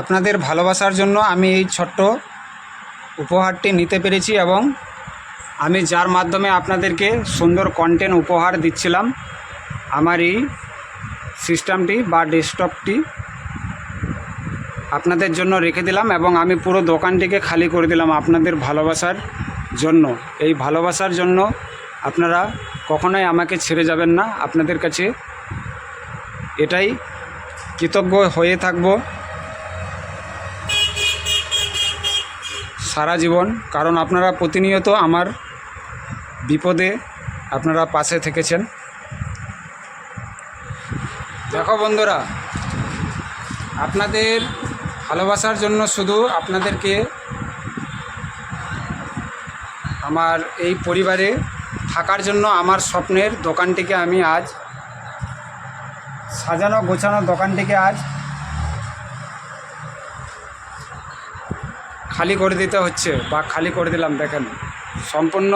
আপনাদের ভালোবাসার জন্য আমি এই ছোট্ট উপহারটি নিতে পেরেছি এবং আমি যার মাধ্যমে আপনাদেরকে সুন্দর কন্টেন্ট উপহার দিচ্ছিলাম, আমার এই সিস্টেমটি বা ডেস্কটপটি আপনাদের জন্য রেখে দিলাম এবং আমি পুরো দোকানটিকে খালি করে দিলাম আপনাদের ভালোবাসার জন্য। এই ভালোবাসার জন্য আপনারা কখনোই আমাকে ছেড়ে যাবেন না। আপনাদের কাছে এটাই কৃতজ্ঞ হয়ে থাকব। সারা জীবন, কারণ আপনারা প্রতিনিয়ত আমার বিপদে আপনারা পাশে থেকেছেন। দেখো বন্ধুরা, আপনাদের ভালোবাসার জন্য শুধু আপনাদেরকে আমার এই পরিবারে থাকার জন্য আমার স্বপ্নের দোকানটিকে আমি আজ সাজানো গোছানো দোকানটিকে আজ খালি করে দিতে হচ্ছে বা খালি করে দিলাম, দেখেন। সম্পূর্ণ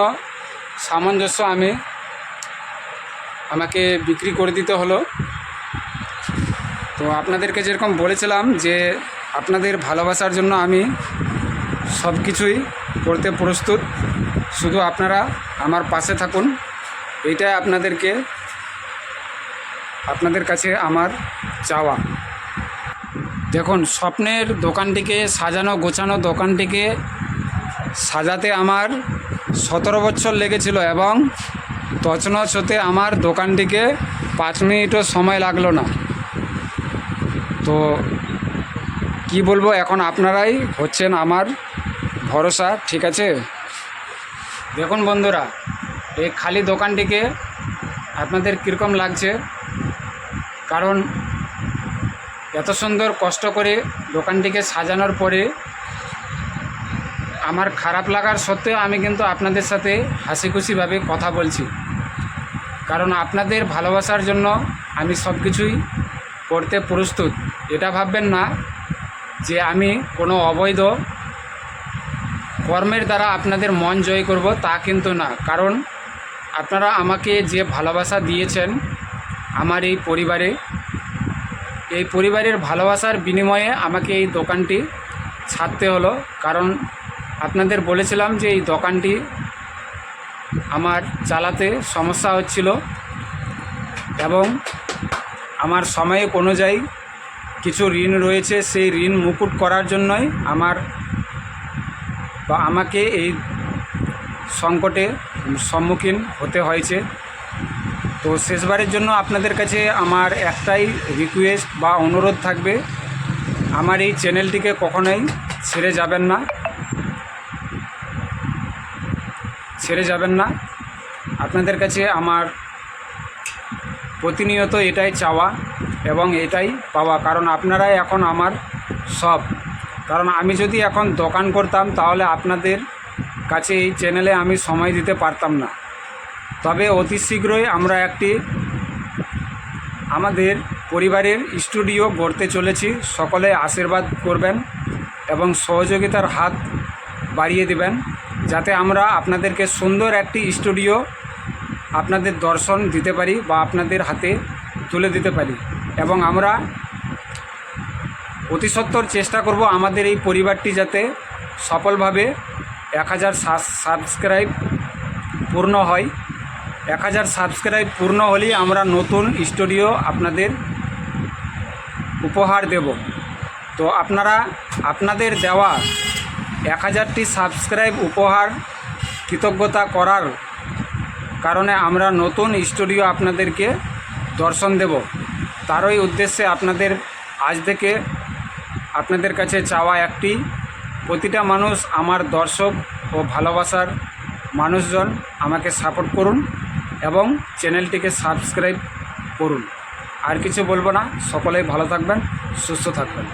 সামঞ্জস্য আমি আমাকে বিক্রি করে দিতে হলো। তো আপনাদেরকে যেরকম বলেছিলাম যে আপনাদের ভালোবাসার জন্য আমি সব কিছুই করতে প্রস্তুত। শুধু আপনারা আমার পাশে থাকুন। এটাই আপনাদেরকে, আপনাদের কাছে আমার চাওয়া। দেখুন, স্বপ্নের দোকানটিকে, সাজানো, গোছানো দোকানটিকে সাজাতে আমার সতেরো বছর লেগেছিল এবং তছনছ হতে আমার দোকানটিকে পাঁচ মিনিটও সময় লাগল না। তো কি বলব, এখন আপনারাই হচ্ছেন আমার ভরসা, ঠিক আছে? দেখুন বন্ধুরা, এই খালি দোকানটিকে আপনাদের কীরকম লাগছে? কারণ এত সুন্দর কষ্ট করে দোকানটিকে সাজানোর পরে আমার খারাপ লাগার সত্ত্বেও আমি কিন্তু আপনাদের সাথে হাসি খুশিভাবে কথা বলছি। কারণ আপনাদের ভালোবাসার জন্য আমি সব কিছুই করতে প্রস্তুত। এটা ভাববেন না যে আমি কোনো অবৈধ কর্মের দ্বারা আপনাদের মন জয় করব, তা কিন্তু না। কারণ আপনারা আমাকে যে ভালোবাসা দিয়েছেন আমার এই পরিবারে এই পরিবারের ভালোবাসার বিনিময়ে আমাকে এই দোকানটি ছাড়তে হলো। কারণ আপনাদের বলেছিলাম যে এই দোকানটি আমার চালাতে সমস্যা হচ্ছিল এবং আমার সময়ে অনুযায়ী কিছু ঋণ রয়েছে। সেই ঋণ মুকুট করার জন্যই আমার বা আমাকে এই সংকটে সম্মুখীন হতে হয়েছে। তো শেষবারের জন্য আপনাদের কাছে আমার একটাই রিকোয়েস্ট বা অনুরোধ থাকবে, আমার এই চ্যানেলটিকে কখনোই ছেড়ে যাবেন না। ছেড়ে যাবেন না। আপনাদের কাছে আমার প্রতিনিয়ত এটাই চাওয়া এবং এটাই পাওয়া। কারণ আপনারাই এখন আমার সব। কারণ আমি যদি এখন দোকান করতাম, তাহলে আপনাদের কাছে এই চ্যানেলে আমি সময় দিতে পারতাম না। তবে অতি শীঘ্রই আমরা একটি আমাদের পরিবারের স্টুডিও গড়তে চলেছি। সকলে আশীর্বাদ করবেন এবং সহযোগিতার হাত বাড়িয়ে দেবেন, যাতে আমরা আপনাদেরকে সুন্দর একটি স্টুডিও আপনাদের দর্শন দিতে পারি বা আপনাদের হাতে তুলে দিতে পারি। এবং আমরা অতি সত্বর চেষ্টা করব আমাদের এই পরিবারটি যাতে সফলভাবে এক হাজার সাবস্ক্রাইব পূর্ণ হয়। এক হাজার সাবস্ক্রাইব পূর্ণ হলেই আমরা নতুন স্টুডিও আপনাদের উপহার দেব। তো আপনারা, আপনাদের দেওয়া এক হাজারটি সাবস্ক্রাইব উপহার কৃতজ্ঞতা করার কারণে আমরা নতুন স্টুডিও আপনাদেরকে দর্শন দেব। তারই উদ্দেশ্যে আপনাদের আজ থেকে আপনাদের কাছে চাওয়া একটি, প্রতিটা মানুষ আমার দর্শক ও ভালোবাসার মানুষজন আমাকে সাপোর্ট করুন। এবং চ্যানেলটিকে সাবস্ক্রাইব করুন। আর কিছু বলব না সকলেই ভালো থাকবেন সুস্থ থাকবেন।